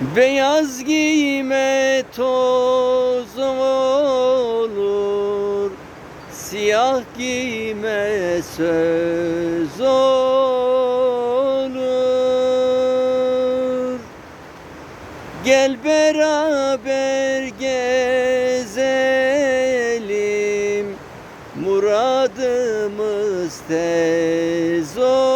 Beyaz giyme toz olur Siyah giyme söz olur. Gel beraber gezelim Muradımız tez olur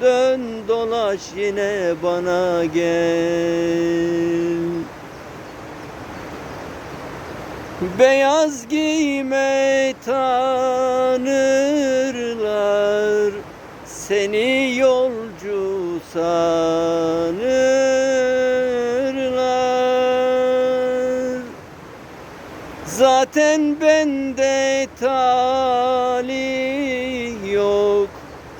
dön dolaş yine bana gel. Beyaz giyme tanırlar Seni yolcu sanırlar. Zaten bende talih yok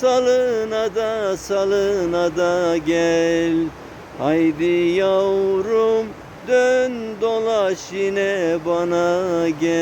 Salına da salına da gel. Haydi yavrum dön dolaş yine bana gel